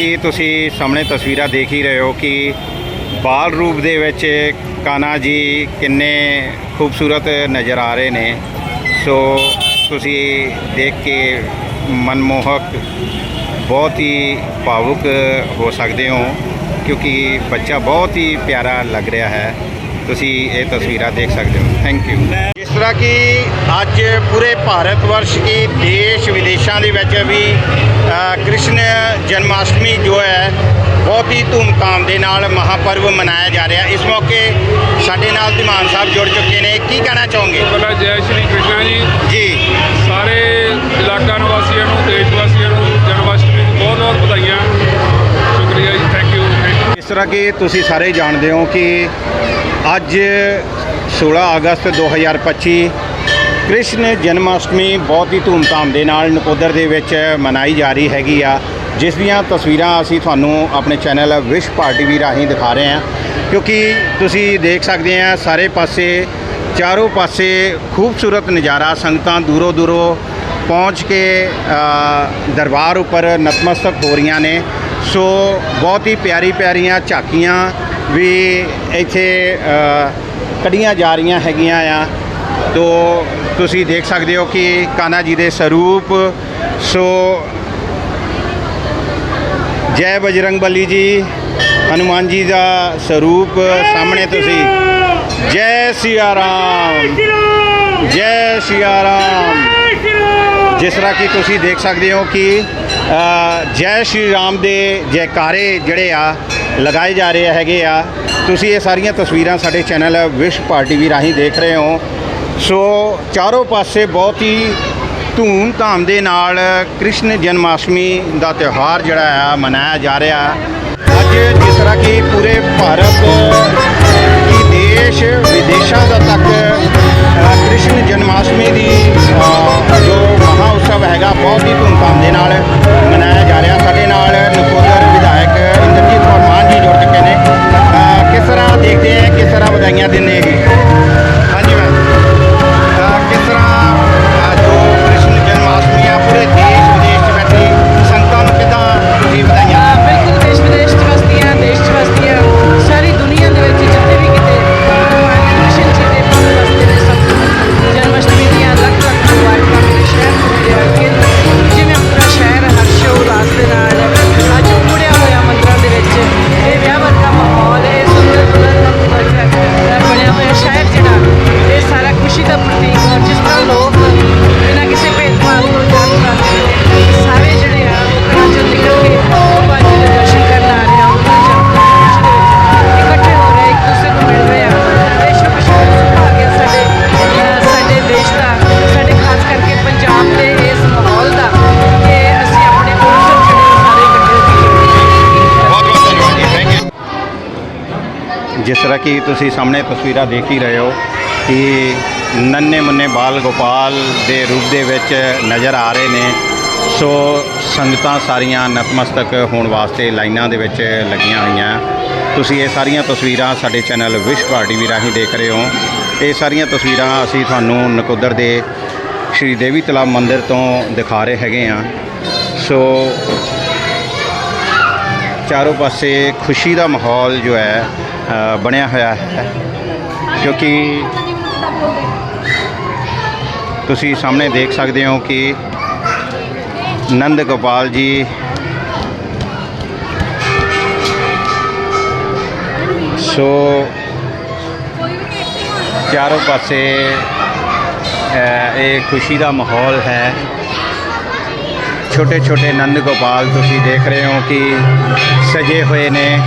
ਜਿਸ ਕਿ ਤੁਸੀਂ ਸਾਹਮਣੇ ਤਸਵੀਰਾਂ ਦੇਖ ਹੀ ਰਹੇ ਹੋ ਕਿ ਬਾਲ ਰੂਪ ਦੇ ਵਿੱਚ ਕਾਨਾ ਜੀ ਕਿੰਨੇ ਖੂਬਸੂਰਤ ਨਜ਼ਰ ਆ ਰਹੇ ਨੇ। ਸੋ ਤੁਸੀਂ ਦੇਖ ਕੇ ਮਨਮੋਹਕ, ਬਹੁਤ ਹੀ ਭਾਵੁਕ ਹੋ ਸਕਦੇ ਹੋ ਕਿਉਂਕਿ ਬੱਚਾ ਬਹੁਤ ਹੀ ਪਿਆਰਾ ਲੱਗ ਰਿਹਾ ਹੈ। ਤੁਸੀਂ ਇਹ ਤਸਵੀਰਾਂ ਦੇਖ ਸਕਦੇ ਹੋ। ਥੈਂਕ ਯੂ ਜਿਸ ਤਰ੍ਹਾਂ ਕਿ ਅੱਜ ਪੂਰੇ ਭਾਰਤ ਵਰਸ਼ ਕੀ ਦੇਸ਼ ਵਿਦੇਸ਼ਾਂ ਦੇ ਵਿੱਚ ਵੀ ਕ੍ਰਿਸ਼ਨ ਜਨਮਾਸ਼ਟਮੀ ਜੋ ਹੈ ਬਹੁਤ ਹੀ ਧੂਮਧਾਮ ਦੇ ਨਾਲ ਮਹਾਪਰਵ ਮਨਾਇਆ ਜਾ ਰਿਹਾ। ਇਸ ਮੌਕੇ ਸਾਡੇ ਨਾਲ ਧੀਮਾਨ ਸਾਹਿਬ ਜੁੜ ਚੁੱਕੇ ਨੇ। ਕੀ ਕਹਿਣਾ ਚਾਹੋਗੇ? ਪਹਿਲਾਂ ਜੈ ਸ਼੍ਰੀ ਕ੍ਰਿਸ਼ਨ ਜੀ। ਜੀ। ਸਾਰੇ ਇਲਾਕਾ ਨਿਵਾਸੀਆਂ ਨੂੰ ਦੇਸ਼ ਵਾਸੀਆਂ ਨੂੰ ਜਨਮਾਸ਼ਟਮੀ ਦੀ ਬਹੁਤ ਬਹੁਤ ਵਧਾਈਆਂ। ਸ਼ੁਕਰੀਆ ਜੀ। ਥੈਂਕ ਯੂ ਇਸ ਤਰ੍ਹਾਂ ਕਿ ਤੁਸੀਂ ਸਾਰੇ ਜਾਣਦੇ ਹੋ ਕਿ ਅੱਜ 16 ਅਗਸਤ 2025 ਕ੍ਰਿਸ਼ਨ ਜਨਮਾਸ਼ਟਮੀ ਬਹੁਤ ਹੀ ਧੂਮਧਾਮ ਦੇ ਨਾਲ ਨਕੋਦਰ ਦੇ ਵਿੱਚ ਮਨਾਈ ਜਾ ਰਹੀ ਹੈਗੀ ਆ, ਜਿਸ ਦੀਆਂ ਤਸਵੀਰਾਂ ਅਸੀਂ ਤੁਹਾਨੂੰ ਆਪਣੇ ਚੈਨਲ ਵਿਸ਼ ਪਾਰਟੀ ਵੀ ਰਾਹੀਂ ਦਿਖਾ ਰਹੇ ਹਾਂ। ਕਿਉਂਕਿ ਤੁਸੀਂ ਦੇਖ ਸਕਦੇ ਆ, ਸਾਰੇ ਪਾਸੇ, ਚਾਰੋਂ ਪਾਸੇ ਖੂਬਸੂਰਤ ਨਜ਼ਾਰਾ, ਸੰਗਤਾਂ ਦੂਰੋਂ ਦੂਰੋਂ ਪਹੁੰਚ ਕੇ ਦਰਬਾਰ ਉੱਪਰ ਨਤਮਸਤਕ ਹੋ ਰਹੀਆਂ ਨੇ। ਸੋ ਬਹੁਤ ਹੀ ਪਿਆਰੀ ਪਿਆਰੀਆਂ ਝਾਕੀਆਂ ਵੀ ਇੱਥੇ ਕੱਢੀਆਂ ਜਾ ਰਹੀਆਂ ਹੈਗੀਆਂ ਆ। ਤੋ ਤੁਸੀਂ ਦੇਖ ਸਕਦੇ ਹੋ ਕਿ ਕਾਨਾ ਜੀ ਦੇ ਸਰੂਪ, ਸੋ ਜੈ ਬਜਰੰਗ ਬਲੀ ਜੀ, ਹਨੂਮਾਨ ਜੀ ਦਾ ਸਰੂਪ ਸਾਹਮਣੇ ਤੁਸੀਂ। ਜੈ ਸਿਆ ਰਾਮ। ਜੈ ਸਿਆ ਰਾਮ। ਜਿਸ ਤਰ੍ਹਾਂ ਕਿ ਤੁਸੀਂ ਦੇਖ ਸਕਦੇ ਹੋ ਕਿ ਜੈ ਸ਼੍ਰੀ ਰਾਮ ਦੇ ਜੈਕਾਰੇ ਜਿਹੜੇ ਆ ਲਗਾਏ ਜਾ ਰਹੇ ਹੈਗੇ ਆ। ਤੁਸੀਂ ਇਹ ਸਾਰੀਆਂ ਤਸਵੀਰਾਂ ਸਾਡੇ ਚੈਨਲ ਵਿਸ਼ ਪਾਰਟੀ ਵੀ ਰਾਹੀਂ ਦੇਖ ਰਹੇ ਹੋ। ਸੋ ਚਾਰੋਂ ਪਾਸੇ ਬਹੁਤ ਹੀ ਧੂਮ ਧਾਮ ਦੇ ਨਾਲ ਕ੍ਰਿਸ਼ਨ ਜਨਮਾਸ਼ਟਮੀ ਦਾ ਤਿਉਹਾਰ ਜਿਹੜਾ ਆ, ਮਨਾਇਆ ਜਾ ਰਿਹਾ। ਅੱਜ ਜਿਸ ਤਰ੍ਹਾਂ ਕਿ ਪੂਰੇ ਭਾਰਤ ਕੀ ਦੇਸ਼ ਵਿਦੇਸ਼ਾਂ ਦਾ ਤੱਕ ਕ੍ਰਿਸ਼ਨ ਜਨਮਾਸ਼ਟਮੀ ਦੀ ਜੋ ਮਹਾ ਉਤਸਵ ਹੈਗਾ, ਬਹੁਤ ਹੀ ਧੂਮਧਾਮ ਦੇ ਨਾਲ ਮਨਾਇਆ ਜਾ ਰਿਹਾ। ਸਾਡੇ ਨਾਲ ਨਕੋਦਰ ਨੇ। ਕਿਸ ਤਰ੍ਹਾਂ ਦੇਖਦੇ ਆ ਕਿਸ ਤਰ੍ਹਾਂ ਵਧਾਈਆਂ ਦਿੰਦੇ ਤਰ੍ਹਾਂ ਕਿ ਤੁਸੀਂ ਸਾਹਮਣੇ ਤਸਵੀਰਾਂ ਦੇਖ ਹੀ ਰਹੇ ਹੋ ਕਿ ਨੰਨੇ ਮੁੰਨੇ ਬਾਲ ਗੋਪਾਲ ਦੇ ਰੂਪ ਦੇ ਵਿੱਚ ਨਜ਼ਰ ਆ ਰਹੇ ਨੇ। ਸੋ ਸੰਗਤਾਂ ਸਾਰੀਆਂ ਨਤਮਸਤਕ ਹੋਣ ਵਾਸਤੇ ਲਾਈਨਾਂ ਦੇ ਵਿੱਚ ਲੱਗੀਆਂ ਹੋਈਆਂ। ਤੁਸੀਂ ਇਹ ਸਾਰੀਆਂ ਤਸਵੀਰਾਂ ਸਾਡੇ ਚੈਨਲ ਵਿਸ਼ ਪਾਰਟੀ ਵੀ ਰਾਹੀਂ ਦੇਖ ਰਹੇ ਹੋ। ਇਹ ਸਾਰੀਆਂ ਤਸਵੀਰਾਂ ਅਸੀਂ ਤੁਹਾਨੂੰ ਨਕੋਦਰ ਦੇ ਸ਼੍ਰੀ ਦੇਵੀ ਤਲਾਬ ਮੰਦਿਰ ਤੋਂ ਦਿਖਾ ਰਹੇ ਹੈਗੇ ਆ ਸੋ ਚਾਰੋਂ ਪਾਸੇ ਖੁਸ਼ੀ ਦਾ ਮਾਹੌਲ ਜੋ ਹੈ ਬਣਿਆ ਹੋਇਆ ਹੈ। ਕਿਉਂਕਿ ਤੁਸੀਂ ਸਾਹਮਣੇ ਦੇਖ ਸਕਦੇ ਹੋ ਕਿ ਨੰਦ ਗੋਪਾਲ ਜੀ ਸੋ ਚਾਰੋਂ ਪਾਸੇ ਇਹ ਖੁਸ਼ੀ ਦਾ ਮਾਹੌਲ ਹੈ। ਛੋਟੇ ਛੋਟੇ ਨੰਦ ਗੋਪਾਲ ਤੁਸੀਂ ਦੇਖ ਰਹੇ ਹੋ ਕਿ ਸਜੇ ਹੋਏ ਨੇ।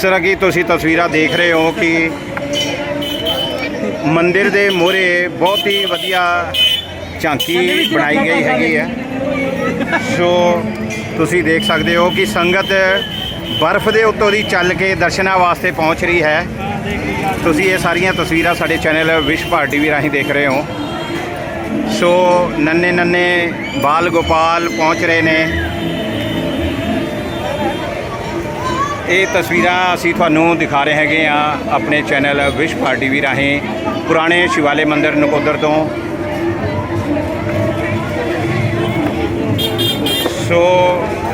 ਜਿਸ ਤਰ੍ਹਾਂ ਕਿ ਤੁਸੀਂ ਤਸਵੀਰਾਂ ਦੇਖ ਰਹੇ ਹੋ ਕਿ ਮੰਦਿਰ ਦੇ ਮੋਹਰੇ ਬਹੁਤ ਹੀ ਵਧੀਆ ਝਾਂਕੀ ਬਣਾਈ ਗਈ ਹੈਗੀ ਹੈ। ਸੋ ਤੁਸੀਂ ਦੇਖ ਸਕਦੇ ਹੋ ਕਿ ਸੰਗਤ ਬਰਫ਼ ਦੇ ਉੱਤੋਂ ਦੀ ਚੱਲ ਕੇ ਦਰਸ਼ਨਾਂ ਵਾਸਤੇ ਪਹੁੰਚ ਰਹੀ ਹੈ। ਤੁਸੀਂ ਇਹ ਸਾਰੀਆਂ ਤਸਵੀਰਾਂ ਸਾਡੇ ਚੈਨਲ ਵਿਸ਼ ਭਾਰਤੀ ਵੀ ਰਾਹੀਂ ਦੇਖ ਰਹੇ ਹੋ। ਸੋ ਨੰਨੇ ਨੰਨੇ ਬਾਲ ਗੋਪਾਲ ਪਹੁੰਚ ਰਹੇ ਨੇ। ਇਹ ਤਸਵੀਰਾਂ ਅਸੀਂ ਤੁਹਾਨੂੰ ਦਿਖਾ ਰਹੇ ਹੈਗੇ ਆ ਆਪਣੇ ਚੈਨਲ ਵਿਸ਼ ਭਾਰਤੀ ਵੀ ਰਾਹੀਂ, ਪੁਰਾਣੇ ਸ਼ਿਵਾਲੇ ਮੰਦਿਰ ਨਕੋਦਰ ਤੋਂ। ਸੋ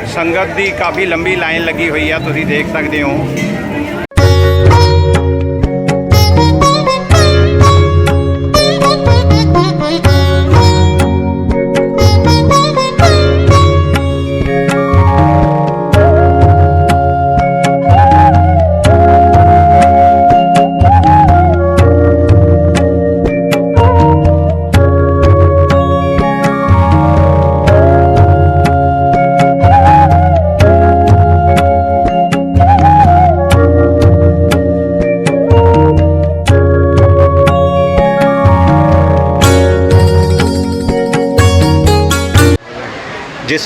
ਸੰਗਤ ਦੀ ਕਾਫੀ ਲੰਬੀ ਲਾਈਨ ਲੱਗੀ ਹੋਈ ਆ, ਤੁਸੀਂ ਦੇਖ ਸਕਦੇ ਹੋ।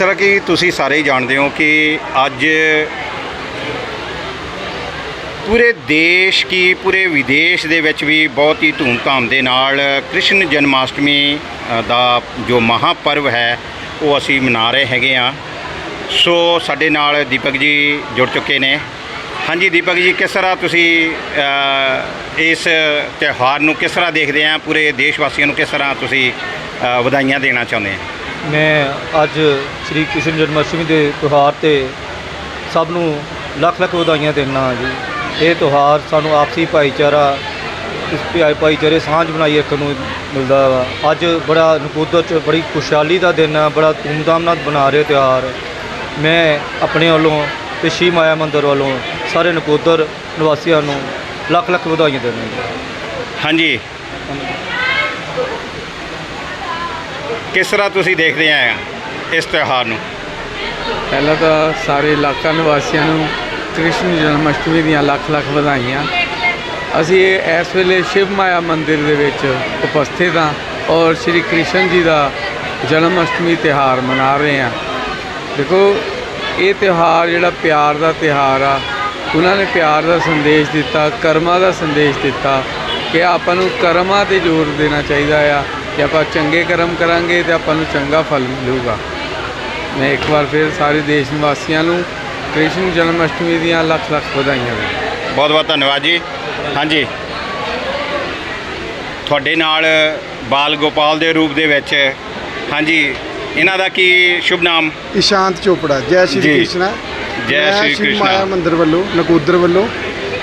ਤਰ੍ਹਾਂ ਕਿ ਤੁਸੀਂ ਸਾਰੇ ਹੀ ਜਾਣਦੇ ਹੋ ਕਿ ਅੱਜ ਪੂਰੇ ਦੇਸ਼ ਕੀ ਪੂਰੇ ਵਿਦੇਸ਼ ਦੇ ਵਿੱਚ ਵੀ ਬਹੁਤ ਹੀ ਧੂਮਧਾਮ ਦੇ ਨਾਲ ਕ੍ਰਿਸ਼ਨ ਜਨਮਾਸ਼ਟਮੀ ਦਾ ਜੋ ਮਹਾਪਰਵ ਹੈ, ਉਹ ਅਸੀਂ ਮਨਾ ਰਹੇ ਹੈਗੇ ਆ ਸੋ, ਸਾਡੇ ਨਾਲ ਦੀਪਕ ਜੀ ਜੁੜ ਚੁੱਕੇ ਨੇ। ਹਾਂਜੀ ਦੀਪਕ ਜੀ, ਕਿਸ ਤਰ੍ਹਾਂ ਤੁਸੀਂ ਇਸ ਤਿਉਹਾਰ ਨੂੰ ਕਿਸ ਤਰ੍ਹਾਂ ਦੇਖਦੇ ਆ? ਪੂਰੇ ਦੇਸ਼ ਵਾਸੀਆਂ ਨੂੰ ਕਿਸ ਤਰ੍ਹਾਂ ਤੁਸੀਂ ਵਧਾਈਆਂ ਦੇਣਾ ਚਾਹੁੰਦੇ ਆ? ਮੈਂ ਅੱਜ ਸ੍ਰੀ ਕ੍ਰਿਸ਼ਨ ਜਨਮਸ਼ਟਮੀ ਦੇ ਤਿਉਹਾਰ ਤੇ ਸਭ ਨੂੰ ਲੱਖ ਲੱਖ ਵਧਾਈਆਂ ਦਿੰਦਾ ਜੀ। ਇਹ ਤਿਉਹਾਰ ਸਾਨੂੰ ਆਪਸੀ ਭਾਈਚਾਰਾ, ਇਸ ਭਾਈ ਭਾਈਚਾਰੇ ਸਾਂਝ ਬਣਾਈ ਰੱਖਣ ਨੂੰ ਮਿਲਦਾ ਵਾ। ਅੱਜ ਬੜਾ ਨਕੋਦਰ ਚ ਬੜੀ ਖੁਸ਼ਹਾਲੀ ਦਾ ਦਿਨ ਆ, ਬੜਾ ਧੂਮਧਾਮ ਨਾਲ ਬਣਾ ਰਹੇ ਤਿਉਹਾਰ। ਮੈਂ ਆਪਣੇ ਵੱਲੋਂ ਤੇ ਸ਼ੀ ਮਾਇਆ ਮੰਦਰ ਵੱਲੋਂ ਸਾਰੇ ਨਕੋਦਰ ਨਿਵਾਸੀਆਂ ਨੂੰ ਲੱਖ ਲੱਖ ਵਧਾਈਆਂ ਦਿੰਦਾ ਜੀ। ਹਾਂਜੀ। ਕਿਸ ਤਰ੍ਹਾਂ ਤੁਸੀਂ ਦੇਖਦੇ ਆ ਇਸ ਤਿਉਹਾਰ ਨੂੰ? ਪਹਿਲਾਂ ਤਾਂ ਸਾਰੇ ਇਲਾਕਾ ਨਿਵਾਸੀਆਂ ਨੂੰ ਕ੍ਰਿਸ਼ਨ ਜਨਮ ਅਸ਼ਟਮੀ ਦੀਆਂ ਲੱਖ ਲੱਖ ਵਧਾਈਆਂ। ਅਸੀਂ ਇਹ ਇਸ ਵੇਲੇ ਸ਼ਿਵ ਮਾਇਆ ਮੰਦਿਰ ਦੇ ਵਿੱਚ ਉਪਸਥਿਤ ਹਾਂ ਔਰ ਸ਼੍ਰੀ ਕ੍ਰਿਸ਼ਨ ਜੀ ਦਾ ਜਨਮ ਅਸ਼ਟਮੀ ਤਿਹਾਰ ਮਨਾ ਰਹੇ ਹਾਂ। ਦੇਖੋ, ਇਹ ਤਿਉਹਾਰ ਜਿਹੜਾ ਪਿਆਰ ਦਾ ਤਿਉਹਾਰ ਆ, ਉਹਨਾਂ ਨੇ ਪਿਆਰ ਦਾ ਸੰਦੇਸ਼ ਦਿੱਤਾ, ਕਰਮਾਂ ਦਾ ਸੰਦੇਸ਼ ਦਿੱਤਾ ਕਿ ਆਪਾਂ ਨੂੰ ਕਰਮਾਂ ਤੇ ਜ਼ੋਰ ਦੇਣਾ ਚਾਹੀਦਾ ਆ। ਕਿ ਆਪਾਂ ਚੰਗੇ ਕਰਮ ਕਰਾਂਗੇ ਤੇ ਆਪਾਂ ਨੂੰ ਚੰਗਾ ਫਲ ਮਿਲੂਗਾ। ਮੈਂ ਇੱਕ ਵਾਰ ਫਿਰ ਸਾਰੇ ਦੇਸ਼ ਨਿਵਾਸੀਆਂ ਨੂੰ ਕ੍ਰਿਸ਼ਨ ਜਨਮ ਅਸ਼ਟਮੀ ਦੀਆਂ ਲੱਖ ਲੱਖ ਵਧਾਈਆਂ ਬਹੁਤ ਬਹੁਤ ਧੰਨਵਾਦ ਜੀ। ਹਾਂਜੀ। ਤੁਹਾਡੇ ਨਾਲ ਬਾਲ ਗੋਪਾਲ ਦੇ ਰੂਪ ਦੇ ਵਿੱਚ ਹਾਂਜੀ ਇਹਨਾਂ ਦਾ ਕੀ ਸ਼ੁਭ ਨਾਮ? ਇਸ਼ਾਂਤ ਚੋਪੜਾ। ਜੈ ਸ਼੍ਰੀ। ਕ੍ਰਿਸ਼ਨਾ। ਜੈ ਸ਼੍ਰੀ ਕ੍ਰਿਸ਼ਨਾ। ਮਾਇਆ ਮੰਦਿਰ ਵੱਲੋਂ ਨਕੋਦਰ ਵੱਲੋਂ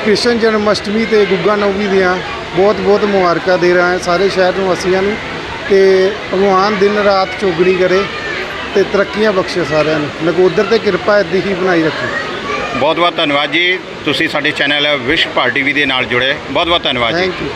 ਕ੍ਰਿਸ਼ਨ ਜਨਮ ਅਸ਼ਟਮੀ ਤੇ ਗੁੱਗਾ ਨੌਵੀ ਦੀਆਂ ਬਹੁਤ ਬਹੁਤ ਮੁਬਾਰਕਾਂ ਦੇ ਰਹਾ ਹਾਂ। ਸਾਰੇ ਸ਼ਹਿਰ ਨਿਵਾਸੀਆਂ ਨੂੰ ਤੇ ਭਗਵਾਨ ਦਿਨ ਰਾਤ ਚੌਗਣੀ ਕਰੇ ਤੇ ਤਰੱਕੀਆਂ ਬਖਸ਼ੇ ਸਾਰਿਆਂ ਨੂੰ। ਨਕੋਦਰ ਤੇ ਕਿਰਪਾ ਇੱਦੀ ਹੀ ਬਣਾਈ ਰੱਖੇ। ਬਹੁਤ ਬਹੁਤ ਧੰਨਵਾਦ ਜੀ। ਤੁਸੀਂ ਸਾਡੇ ਚੈਨਲ ਵਿਸ਼ ਭਾਰਤੀ ਵੀ ਦੇ ਨਾਲ ਜੁੜੇ। ਬਹੁਤ ਬਹੁਤ ਧੰਨਵਾਦ ਜੀ। ਥੈਂਕ ਯੂ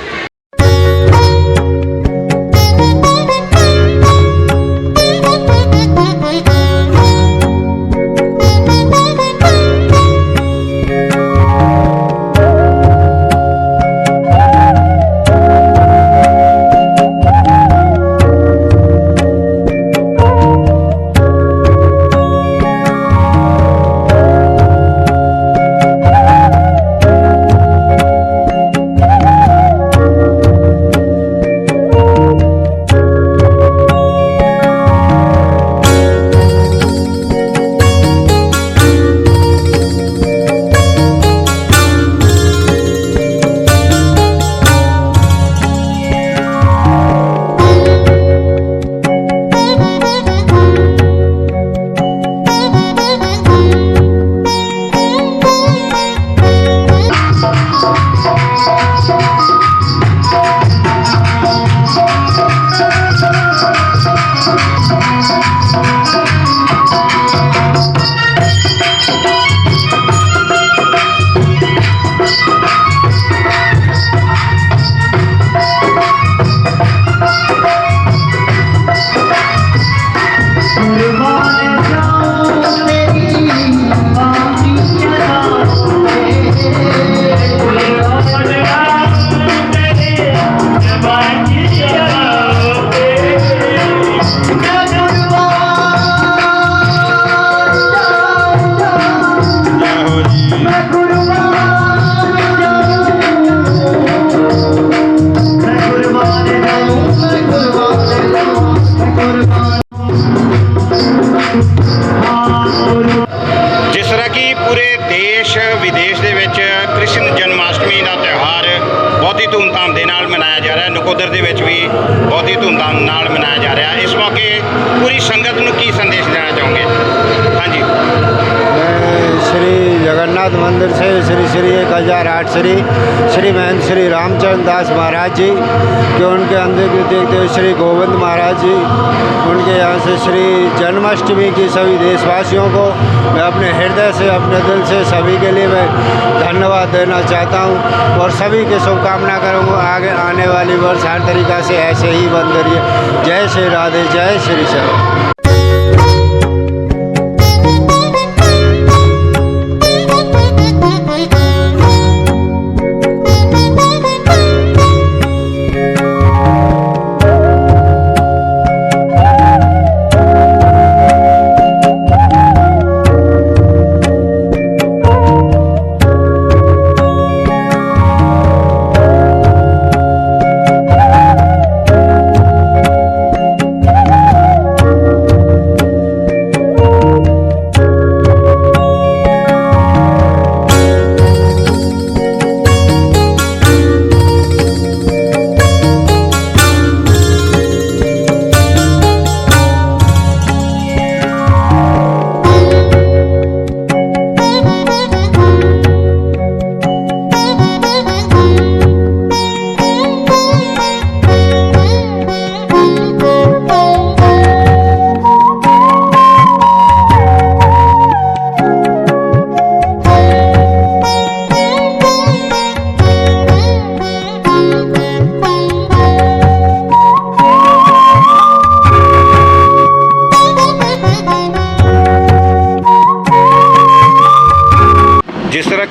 ਜਿਸ ਤਰ੍ਹਾਂ ਕਿ ਪੂਰੇ ਦੇਸ਼ ਵਿਦੇਸ਼ ਦੇ ਵਿੱਚ ਕ੍ਰਿਸ਼ਨ ਜਨਮਾਸ਼ਟਮੀ ਦਾ ਤਿਉਹਾਰ ਨਕੋਦਰ ਦੇ ਵਿੱਚ ਵੀ ਬਹੁਤ ਹੀ ਧੂਮਧਾਮ ਨਾਲ ਮਨਾਇਆ ਜਾ ਰਿਹਾ ਇਸ ਮੌਕੇ ਪੂਰੀ ਸੰਗਤ ਨੂੰ ਕੀ ਸੰਦੇਸ਼ ਦੇਣਾ ਚਾਹੋਗੇ ਹਾਂਜੀ मैं श्री जगन्नाथ मंदिर से श्री श्री एक हज़ार आठ श्री श्री महेंद्र श्री रामचंद्र दास महाराज जी के उनके अंदर के देखते हुए श्री गोविंद महाराज जी उनके यहाँ से श्री जन्माष्टमी की सभी देशवासियों को मैं अपने हृदय से अपने दिल से सभी के लिए मैं धन्यवाद देना चाहता हूँ और सभी की शुभकामना करूँगा आगे आने वाली वर्ष हर तरीक़ा से ऐसे ही बंद रहिए जय श्री राधे जय श्री श्याम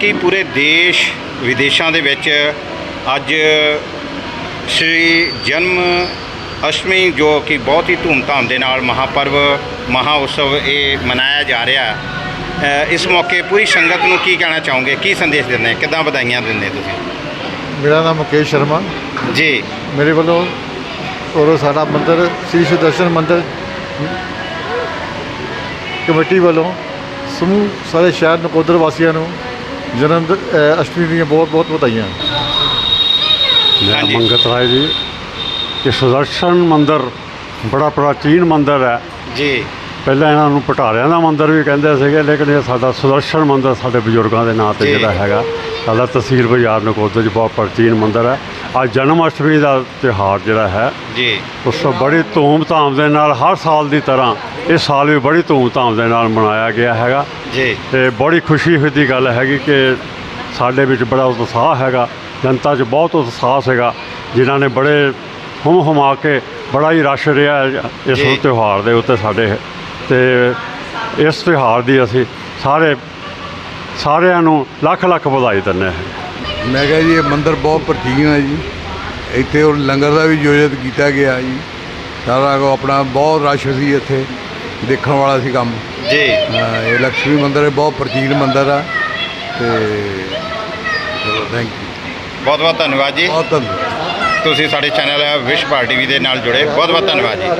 ਕਿ ਪੂਰੇ ਦੇਸ਼ ਵਿਦੇਸ਼ਾਂ ਦੇ ਵਿੱਚ ਅੱਜ ਸ਼੍ਰੀ ਜਨਮ ਅਸ਼ਟਮੀ ਜੋ ਕਿ ਬਹੁਤ ਹੀ ਧੂਮਧਾਮ ਦੇ ਨਾਲ ਮਹਾਪਰਵ ਮਹਾ ਉਤਸਵ ਇਹ ਮਨਾਇਆ ਜਾ ਰਿਹਾ ਇਸ ਮੌਕੇ ਪੂਰੀ ਸੰਗਤ ਨੂੰ ਕੀ ਕਹਿਣਾ ਚਾਹੋਗੇ? ਕੀ ਸੰਦੇਸ਼ ਦਿੰਦੇ ਕਿੱਦਾਂ ਵਧਾਈਆਂ ਦਿੰਦੇ ਤੁਸੀਂ? ਮੇਰਾ ਨਾਮ ਮੁਕੇਸ਼ ਸ਼ਰਮਾ। ਜੀ। ਮੇਰੇ ਵੱਲੋਂ ਔਰ ਸਾਡਾ ਮੰਦਿਰ ਸ੍ਰੀ ਸੁਦਰਸ਼ਨ ਮੰਦਿਰ ਕਮੇਟੀ ਵੱਲੋਂ ਸਮੂਹ ਸਾਰੇ ਸ਼ਹਿਰ ਨਕੋਦਰ ਵਾਸੀਆਂ ਨੂੰ ਜਨਮ ਅ, ਅਸ਼ਟਮੀ ਦੀਆਂ ਬਹੁਤ ਬਹੁਤ ਵਧਾਈਆਂ। ਮੈਂ ਹਾਂਜੀ। ਮੰਗਤ ਰਾਏ ਜੀ ਇਹ ਸੁਦਰਸ਼ਨ ਮੰਦਿਰ ਬੜਾ ਪ੍ਰਾਚੀਨ ਮੰਦਿਰ ਹੈ। ਜੀ। ਪਹਿਲਾਂ ਇਹਨਾਂ ਨੂੰ ਪਟਾਰਿਆਂ ਦਾ ਮੰਦਿਰ ਵੀ ਕਹਿੰਦੇ ਸੀਗੇ ਲੇਕਿਨ ਇਹ ਸਾਡਾ ਸੁਦਰਸ਼ਨ ਮੰਦਿਰ ਸਾਡੇ ਬਜ਼ੁਰਗਾਂ ਦੇ ਨਾਂ ਤੇ ਜੀ। ਜਿਹੜਾ ਹੈਗਾ। ਸਾਡਾ ਤਹਿਸੀਲ ਬਾਜ਼ਾਰ ਨਕੋਦਰ 'ਚ ਬਹੁਤ ਪ੍ਰਾਚੀਨ ਮੰਦਿਰ ਹੈ। ਅੱਜ ਜਨਮ ਅਸ਼ਟਮੀ ਦਾ ਤਿਉਹਾਰ ਜਿਹੜਾ ਹੈ ਜੀ। ਉਸ ਤੋਂ ਬੜੀ ਧੂਮ-ਧਾਮ ਦੇ ਨਾਲ ਹਰ ਸਾਲ ਦੀ ਤਰ੍ਹਾਂ ਇਸ ਸਾਲ ਵੀ ਬੜੀ ਧੂਮ-ਧਾਮ ਦੇ ਨਾਲ ਮਨਾਇਆ ਗਿਆ ਹੈਗਾ। ਜੀ। ਤੇ ਬੜੀ ਖੁਸ਼ੀ ਹੋਈ ਦੀ ਗੱਲ ਹੈਗੀ ਕਿ ਸਾਡੇ ਵਿੱਚ ਬੜਾ ਉਤਸ਼ਾਹ ਹੈਗਾ ਜਨਤਾ 'ਚ ਬਹੁਤ ਉਤਸ਼ਾਹ ਸੀਗਾ ਜਿਨ੍ਹਾਂ ਨੇ ਬੜੇ ਹੁਮ ਹੁਮਾ ਕੇ ਬੜਾ ਹੀ ਰਸ਼ ਰਿਹਾ ਇਸ। ਤਿਉਹਾਰ ਦੇ ਉੱਤੇ ਸਾਡੇ। ਤੇ ਇਸ ਤਿਉਹਾਰ ਦੀ ਅਸੀਂ ਸਾਰੇ ਸਾਰਿਆਂ ਨੂੰ ਲੱਖ ਲੱਖ ਵਧਾਈ ਦਿੰਦੇ ਹਾਂ। ਮੈਂ ਕਿਹਾ ਜੀ ਇਹ ਮੰਦਿਰ ਬਹੁਤ ਪ੍ਰਾਚੀਨ ਹੈ ਜੀ। ਇੱਥੇ ਉਹ ਲੰਗਰ ਦਾ ਵੀ ਆਯੋਜਿਤ ਕੀਤਾ ਗਿਆ ਜੀ। ਸਾਰਾ ਕੋ ਆਪਣਾ ਬਹੁਤ ਰਸ਼ ਸੀ ਇੱਥੇ ਦੇਖਣ ਵਾਲਾ ਸੀ ਕੰਮ। ਜੀ। ਹਾਂ, ਇਹ ਲక్ష్ਮੀ ਮੰਦਿਰ ਬਹੁਤ ਪ੍ਰਾਚੀਨ ਮੰਦਿਰ ਆ। ਤੇ ਚਲੋ ਥੈਂਕ ਯੂ ਬਹੁਤ ਬਹੁਤ ਧੰਨਵਾਦ ਜੀ। ਬਹੁਤ ਧੰਨਵਾਦ। ਤੁਸੀਂ ਸਾਡੇ ਚੈਨਲ ਵਿਸ਼ ਪਾਰਟੀ ਵੀ ਦੇ ਨਾਲ ਜੁੜੇ। ਬਹੁਤ ਬਹੁਤ ਧੰਨਵਾਦ ਜੀ।